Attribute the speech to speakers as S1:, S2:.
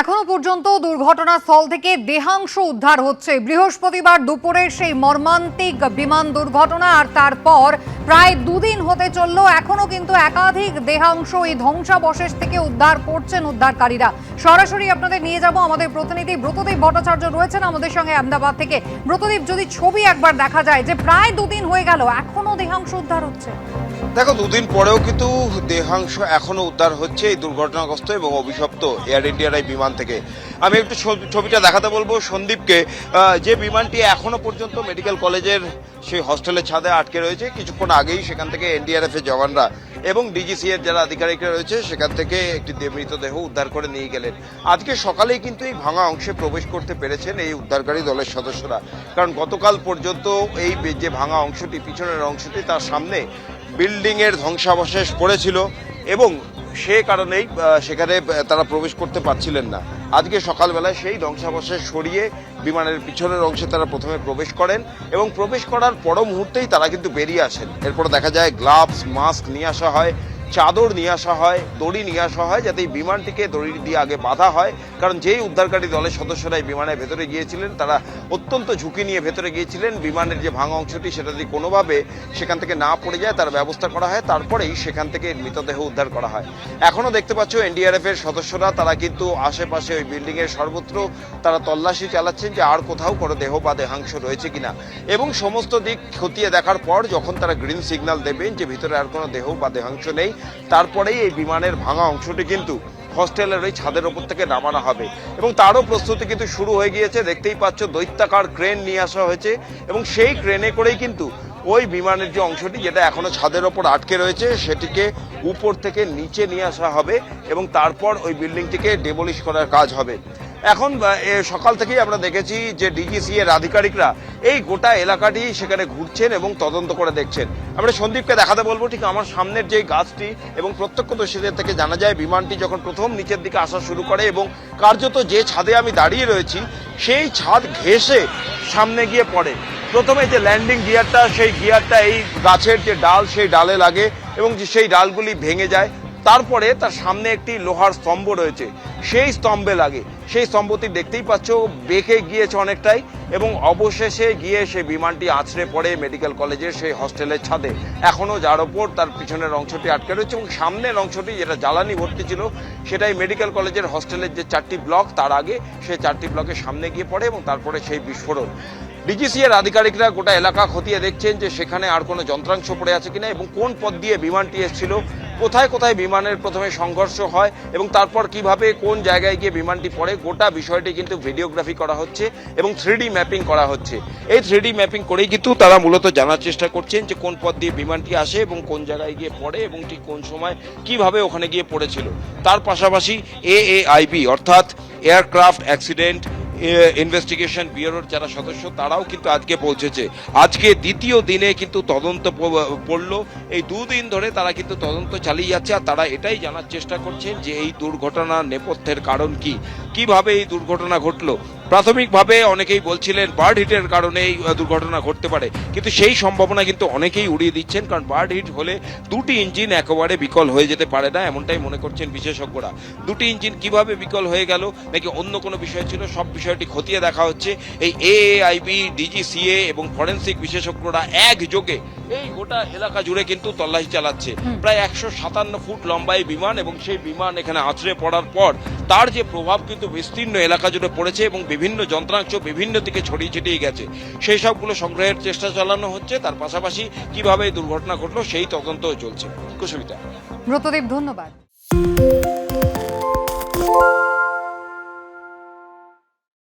S1: এখনও পর্যন্ত দুর্ঘটনাস্থল থেকে দেহাংশ উদ্ধার হচ্ছে। বৃহস্পতিবার দুপুরের সেই মর্মান্তিক বিমান দুর্ঘটনা আর তারপর প্রায় দুদিন হতে চলল, এখনও কিন্তু একাধিক দেহাংশ এই ধ্বংসাবশেষ থেকে উদ্ধার করছেন উদ্ধারকারীরা। সরাসরি আপনাদের নিয়ে যাব আমাদের প্রতিনিধি ব্রতদীপ ভট্টাচার্য রয়েছেন আমাদের সঙ্গে আহমেদাবাদ থেকে। ব্রতদীপ, যদি ছবি একবার দেখা যায় যে প্রায় দুদিন হয়ে গেল, এখনও দেহাংশ উদ্ধার হচ্ছে?
S2: দেখো, দুদিন পরেও কিন্তু দেহাংশ এখনও উদ্ধার হচ্ছে এই দুর্ঘটনাগ্রস্ত এবং অভিশপ্ত এয়ার ইন্ডিয়ার এই বিমান থেকে। আমি একটু ছবি- ছবিটা দেখাতে বলব সন্দীপকে। যে বিমানটি এখনও পর্যন্ত মেডিকেল কলেজের সেই হস্টেলের ছাদে আটকে রয়েছে, কিছুক্ষণ আগেই সেখান থেকে এনডিআরএফ এর জওয়ানরা এবং ডিজিসি এর যারা আধিকারিকরা রয়েছে, সেখান থেকে একটি মৃতদেহ উদ্ধার করে নিয়ে গেলেন। আজকে সকালেই কিন্তু এই ভাঙা অংশে প্রবেশ করতে পেরেছেন এই উদ্ধারকারী দলের সদস্যরা। কারণ গতকাল পর্যন্ত এই যে ভাঙা অংশটি, পিছনের অংশটি তার সামনে বিল্ডিং এর ধ্বংসাবশেষ পড়েছিল এবং সে কারণেই সেখানে তারা প্রবেশ করতে পারছিলেন না। আজকে সকালবেলায় সেই ধ্বংসাবশেষ সরিয়ে বিমানের পিছনের অংশে তারা প্রথমে প্রবেশ করেন এবং প্রবেশ করার পর মুহূর্তেই তারা কিন্তু বেরিয়ে আসেন। এরপর দেখা যায় গ্লাভস মাস্ক নিয়ে আসা হয়। চাদর নিয়ে আসা হয়, দড়ি নিয়ে আসা হয় যাতে এই বিমানটিকে দড়ি দিয়ে আগে বাঁধা হয়। কারণ যেই উদ্ধারকারী দলের সদস্যরা এই বিমানের ভেতরে গিয়েছিলেন, তারা অত্যন্ত ঝুঁকি নিয়ে ভেতরে গিয়েছিলেন। বিমানের যে ভাঙা অংশটি, সেটা যদি কোনোভাবে সেখান থেকে না পড়ে যায়, তার ব্যবস্থা করা হয়। তারপরেই সেখান থেকে মৃতদেহ উদ্ধার করা হয়। এখনও দেখতে পাচ্ছ এনডিআরএফ এর সদস্যরা, তারা কিন্তু আশেপাশে ওই বিল্ডিং এর সর্বত্র তারা তল্লাশি চালাচ্ছেন যে আর কোথাও কোনো দেহ বা দেহাংশ রয়েছে কিনা। এবং সমস্ত দিক খতিয়ে দেখার পর, যখন তারা গ্রিন সিগন্যাল দেবেন যে ভিতরে আর কোনো দেহ বা দেহাংশ নেই তারপরেই এই বিমানের ভাঙা অংশটি কিন্তু হস্টেলের ওই ছাদের ওপর থেকে নামানো হবে। এবং তারও প্রস্তুতি কিন্তু শুরু হয়ে গিয়েছে, দেখতেই পাচ্ছ দৈত্যাকার ক্রেন নিয়ে আসা হয়েছে এবং সেই ক্রেনে করেই কিন্তু ওই বিমানের যে অংশটি যেটা এখনও ছাদের ওপর আটকে রয়েছে, সেটিকে উপর থেকে নিচে নিয়ে আসা হবে এবং তারপর ওই বিল্ডিংটিকে ডেমলিশ করার কাজ হবে। এখন সকাল থেকেই আমরা দেখেছি যে ডিজিসি এর আধিকারিকরা এই গোটা এলাকাটি সেখানে ঘুরছেন এবং তদন্ত করে দেখছেন। আমরা সন্দীপকে দেখাতে বলব, ঠিক আমার সামনের যে গাছটি এবং প্রত্যক্ষদর্শীদের থেকে জানা যায়, বিমানটি যখন প্রথম নিচের দিকে আসা শুরু করে এবং কার্যত যে ছাদে আমি দাঁড়িয়ে রয়েছি, সেই ছাদ ঘেঁষে সামনে গিয়ে পড়ে। প্রথমে যে ল্যান্ডিং গিয়ারটা সেই গিয়ারটা এই গাছের যে ডাল, সেই ডালে লাগে এবং সেই ডালগুলি ভেঙে যায়। তারপরে তার সামনে একটি লোহার স্তম্ভ রয়েছে। সেই স্তম্ভে লাগে। সেই স্তম্ভটি দেখতেই পাচ্ছ, বেঁকে গিয়েছে অনেকটাই এবং অবশেষে গিয়ে সেই বিমানটি আছড়ে পড়ে মেডিকেল কলেজের সেই হস্টেলের ছাদে। এখনও যার ওপর তার পিছনের অংশটি আটকে রয়েছে এবং সামনের অংশটি যেটা জ্বালানি ভর্তি ছিল, সেটাই মেডিকেল কলেজের হস্টেলের যে চারটি ব্লক, তার আগে সেই চারটি ব্লকের সামনে গিয়ে পড়ে এবং তারপরে সেই বিস্ফোরণ। ডিজিসি এর আধিকারিকরা গোটা এলাকা খতিয়ে দেখছেন যে সেখানে আর কোনো যন্ত্রাংশ পড়ে আছে কিনা এবং কোন পথ দিয়ে বিমানটি এসেছিল কোথায় কোথায় বিমানের প্রথমে সংঘর্ষ হয় এবং তারপর কীভাবে কোন জায়গায় গিয়ে বিমানটি পড়ে, গোটা বিষয়টি কিন্তু ভিডিওগ্রাফি করা হচ্ছে এবং থ্রিডি ম্যাপিং করা হচ্ছে। এই থ্রিডি ম্যাপিং করেই কিন্তু তারা মূলত জানার চেষ্টা করছেন যে কোন পথ দিয়ে বিমানটি আসে এবং কোন জায়গায় গিয়ে পড়ে এবং ঠিক কোন সময় কীভাবে ওখানে গিয়ে পড়েছিল। তার পাশাপাশি এ এএআইবি অর্থাৎ এয়ারক্রাফট অ্যাক্সিডেন্ট ইনভেস্টিগেশন ব্যুরোর যারা সদস্য, তারাও কিন্তু আজকে পৌঁছেছে। আজকে দ্বিতীয় দিনে কিন্তু তদন্ত পড়ল। এই দুদিন ধরে তারা কিন্তু তদন্ত চালিয়ে যাচ্ছে আর তারা এটাই জানার চেষ্টা করছেন যে এই দুর্ঘটনার নেপথ্যের কারণ কি? কীভাবে এই দুর্ঘটনা ঘটলো? প্রাথমিকভাবে অনেকেই বলছিলেন বার্ড হিটের কারণে এই দুর্ঘটনা ঘটতে পারে। কিন্তু সেই সম্ভাবনা কিন্তু অনেকেই উড়িয়ে দিচ্ছেন, কারণ বার্ড হিট হলে দুটি ইঞ্জিন একেবারে বিকল হয়ে যেতে পারে না, এমনটাই মনে করছেন বিশেষজ্ঞরা। দুটি ইঞ্জিন কীভাবে বিকল হয়ে গেল, নাকি অন্য কোনো বিষয় ছিল, সব বিষয়টি খতিয়ে দেখা হচ্ছে। এই এআইবি ডিজিসিএ এবং ফরেন্সিক বিশেষজ্ঞরা একযোগে এই গোটা এলাকা জুড়ে কিন্তু তল্লাশি চালাচ্ছে। প্রায় একশো সাতান্ন ফুট লম্বা এই বিমান এবং সেই বিমান এখানে আছড়ে পড়ার পর তার যে প্রভাব কিন্তু বিস্তীর্ণ এলাকা জুড়ে পড়েছে এবং বিভিন্ন যন্ত্রাংশ বিভিন্ন দিকে ছড়িয়ে ছিটিয়ে গেছে। সেই সবগুলো সংগ্রহের চেষ্টা চালানো হচ্ছে তার পাশাপাশি কীভাবে এই দুর্ঘটনা ঘটলো সেই তদন্তও চলছে। কুসুমিতা
S1: ধন্যবাদ।